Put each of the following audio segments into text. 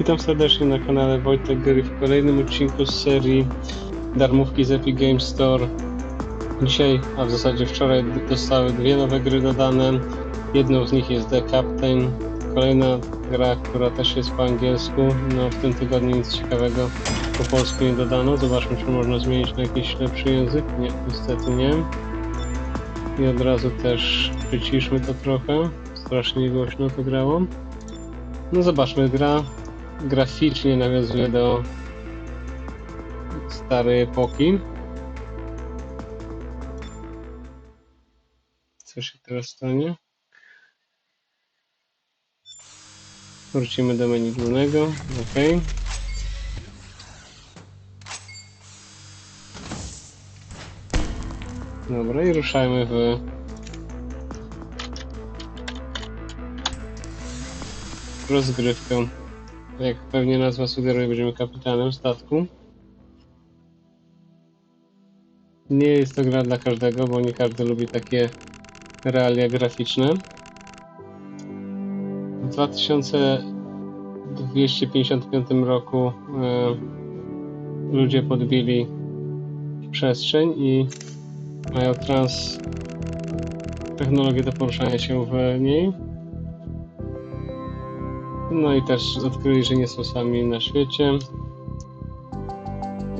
Witam serdecznie na kanale Wojtek Gry w kolejnym odcinku z serii Darmówki z Epic Games Store. Dzisiaj, a w zasadzie wczoraj zostały dwie nowe gry dodane. Jedną z nich jest The Captain, kolejna gra, która też jest po angielsku. No w tym tygodniu nic ciekawego po polsku nie dodano. Zobaczmy, czy można zmienić na jakiś lepszy język. Nie, niestety nie. I od razu też przyciszmy to trochę. Strasznie głośno to grało. No zobaczmy, gra graficznie nawiązuje do starej epoki. Co się teraz stanie? Wrócimy do menu głównego. OK. Dobra, i ruszajmy w rozgrywkę. Jak pewnie nazwa sugeruje, będziemy kapitanem statku. Nie jest to gra dla każdego, bo nie każdy lubi takie realia graficzne. W 2255 roku e, ludzie podbili przestrzeń i mają trans technologię do poruszania się w niej. No i też odkryli, że nie są sami na świecie.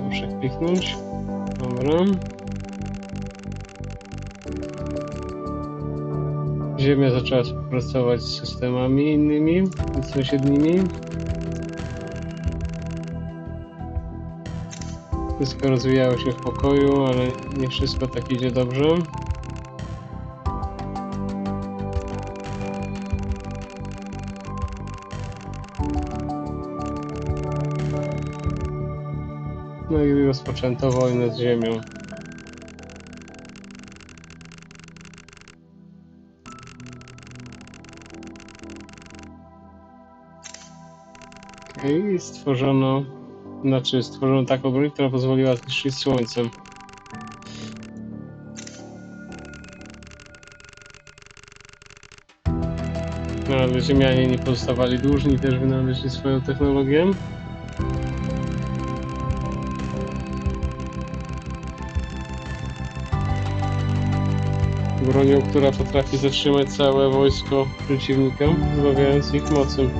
Muszę kliknąć. Dobra. Ziemia zaczęła współpracować z systemami innymi, sąsiednimi. Wszystko rozwijało się w pokoju, ale nie wszystko tak idzie dobrze. No i rozpoczęto wojnę z Ziemią. Okej, stworzono, znaczy stworzono taką broń, która pozwoliła zniszczyć Słońcem. No, ale Ziemianie nie pozostawali dłużni, też wynaleźli swoją technologię. Bronią, która potrafi zatrzymać całe wojsko przeciwnika, pozbawiając ich mocy.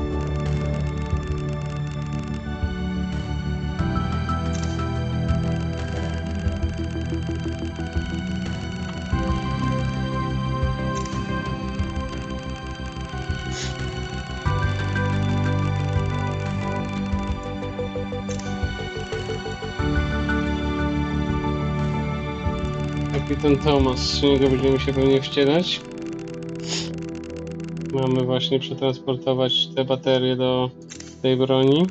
Kapitan Thomas, z niego będziemy się pewnie wcielać. Mamy właśnie przetransportować te baterie do tej broni.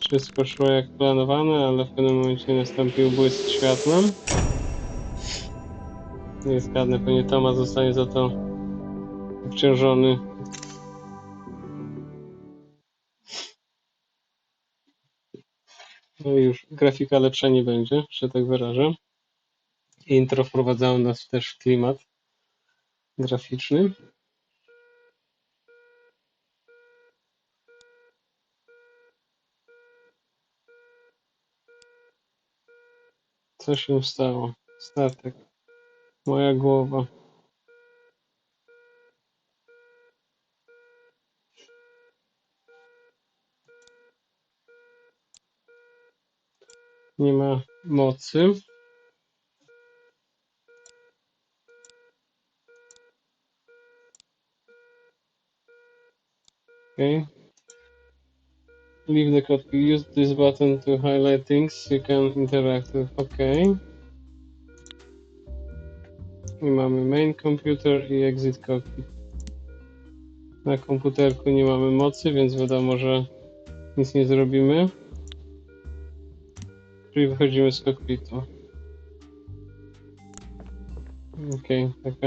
Wszystko szło jak planowane, ale w pewnym momencie nastąpił błysk światła. Nie zgadnę, pewnie Thomas zostanie za to obciążony już grafika lepsza nie będzie, że tak wyrażę. Intro wprowadzało nas też w klimat graficzny. Co się stało? Statek. Moja głowa. Nie ma mocy. Okay. Leave the cockpit. Use this button to highlight things you can interact with. Okay. I mamy main computer i exit cockpit. Na komputerku nie mamy mocy, więc wiadomo, że nic nie zrobimy. Wychodzimy z kokpitu. Okej, taka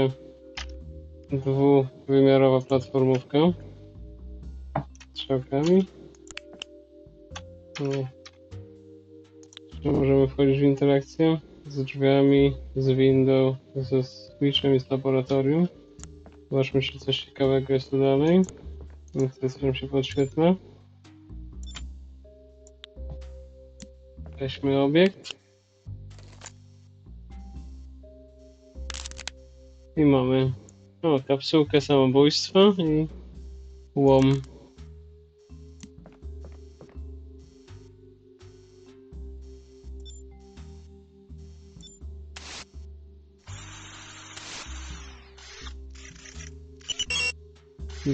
dwuwymiarowa platformówka. Strzałkami. No. Czy możemy wchodzić w interakcję? z drzwiami, z windą, ze switchem i z laboratorium. Zobaczmy, czy coś ciekawego jest tu dalej. Nic coś nam się podświetla. Weźmy obiekt. I mamy o, kapsułkę samobójstwa i łom.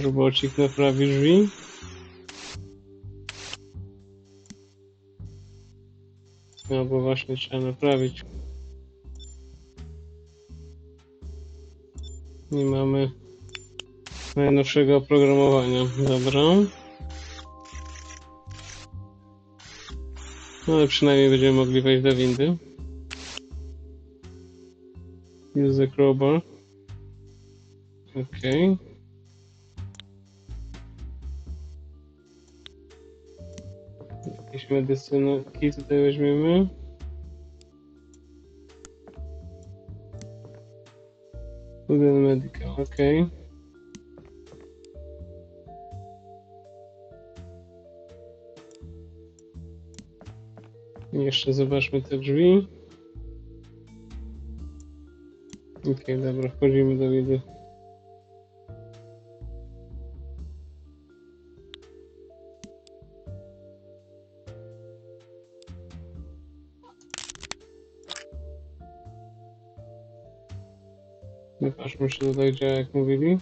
Robocik naprawi drzwi. No bo właśnie trzeba naprawić. Nie mamy najnowszego oprogramowania. Dobra. No ale przynajmniej będziemy mogli wejść do windy. Use the crowbar. Okej. Jakieś medycynki tutaj weźmiemy. And medical, okej. Jeszcze zobaczmy te drzwi. Okej, dobra, wchodzimy do widy. Zobaczmy, czy tutaj działa jak mówili.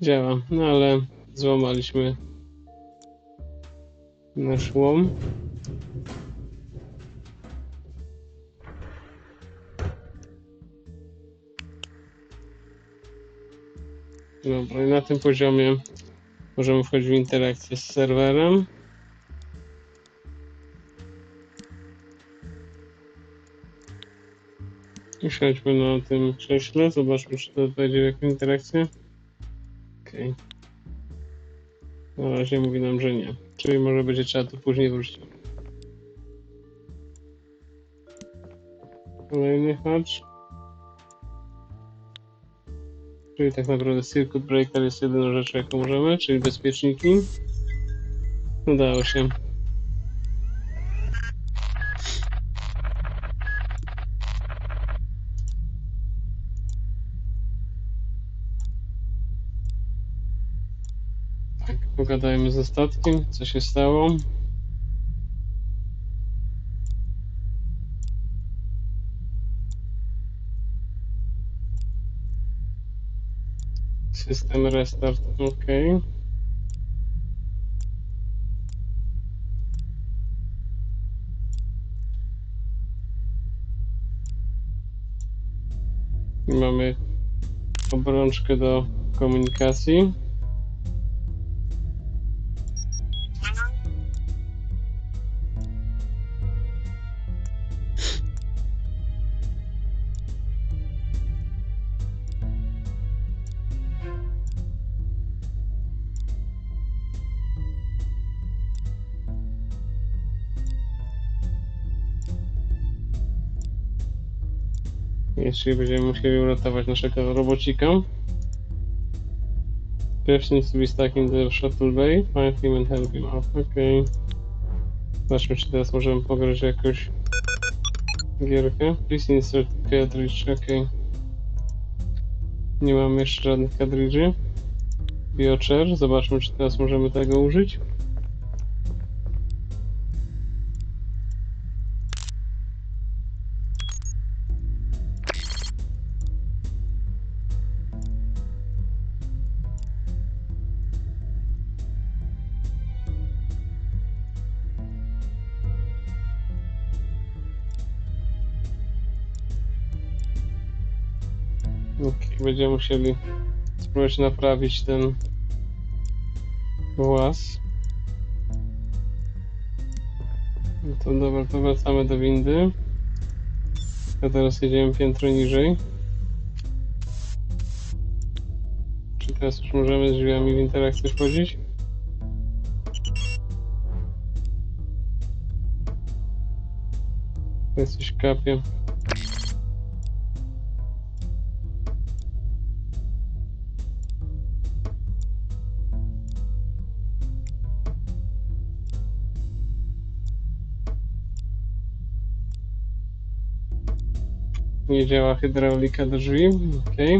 Działa, no ale złamaliśmy nasz łom. Dobra, i na tym poziomie możemy wchodzić w interakcję z serwerem. Usiądźmy na tym krześle, zobaczmy czy to wejdzie w jakąś interakcję. Okej. Na razie mówi nam, że nie. Czyli może będzie trzeba tu później wrócić. Kolejny hatch. Czyli tak naprawdę Circuit Breaker jest jedyną rzeczą jaką możemy, czyli bezpieczniki. Udało się. Tak, pogadajmy ze statkiem, co się stało. System restart, ok. Mamy obrączkę do komunikacji. Jeśli będziemy musieli uratować naszego robocika. Pierw needs to be stuck in the shuttle bay. Find him and help him out. Okej. Zobaczmy, czy teraz możemy pograć jakąś gierkę. Please insert cartridge. Okej. Nie mamy jeszcze żadnych cartridży. Biocher. Zobaczmy, czy teraz możemy tego użyć. będziemy musieli spróbować naprawić ten włas. No to dobra, to wracamy do windy. A teraz jedziemy piętro niżej. Czy teraz już możemy z drzwiami w interakcję wchodzić? To jest coś kapie. Nie działa hydraulika drzwi. Okej.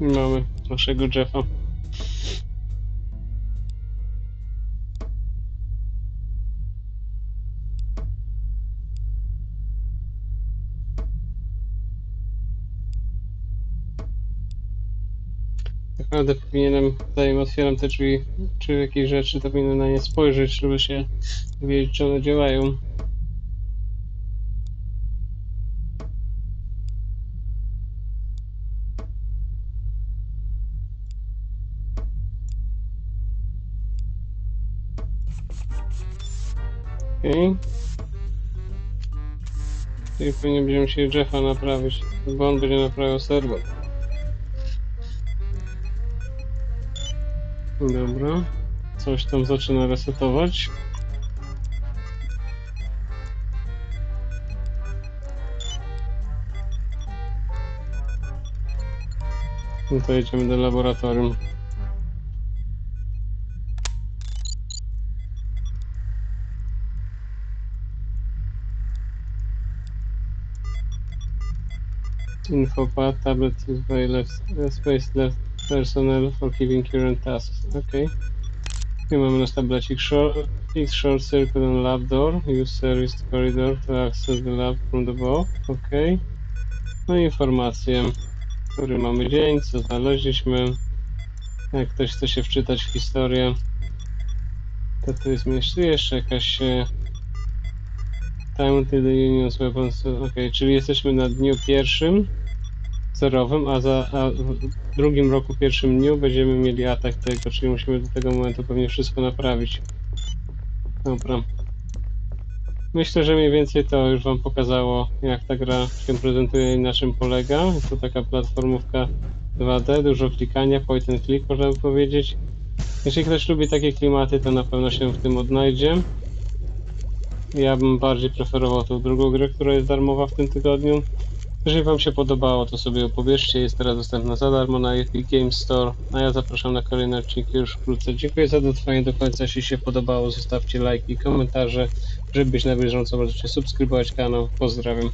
Mamy naszego Jeffa. Tak naprawdę powinienem, zanim otwieram te drzwi, czy jakieś rzeczy, to powinienem na nie spojrzeć, żeby się wiedzieć, czy one działają. Okej. Czyli pewnie będziemy musieli Jeffa naprawić, bo on będzie naprawiał serwer. Dobra. Coś tam zaczyna resetować. No to jedziemy do laboratorium. Infopad, tablet is by left, space left personnel for keeping current tasks. Okay. Tu mamy nasz tablecik short, fix short circuit on lab door. Use service corridor to access the lab from the above. Okay. No i informacje, który mamy dzień, co znaleźliśmy. Jak ktoś chce się wczytać w historię, to tu jest jeszcze, jeszcze jakaś czyli jesteśmy na dniu pierwszym zerowym, a, za, a w drugim roku, pierwszym dniu będziemy mieli atak tego, czyli musimy do tego momentu pewnie wszystko naprawić. Dobra. Myślę, że mniej więcej to już Wam pokazało, jak ta gra się prezentuje i na czym polega. Jest to taka platformówka 2D, dużo klikania, point and click można by powiedzieć. Jeśli ktoś lubi takie klimaty, to na pewno się w tym odnajdzie. Ja bym bardziej preferował tą drugą grę, która jest darmowa w tym tygodniu. Jeżeli Wam się podobało, to sobie opowieszcie. Jest teraz dostępna za darmo na Epic Games Store. A ja zapraszam na kolejne odcinki już wkrótce. Dziękuję za dotrwanie do końca. Jeśli się podobało, zostawcie lajki i komentarze. Żeby być na bieżąco, możecie subskrybować kanał. Pozdrawiam.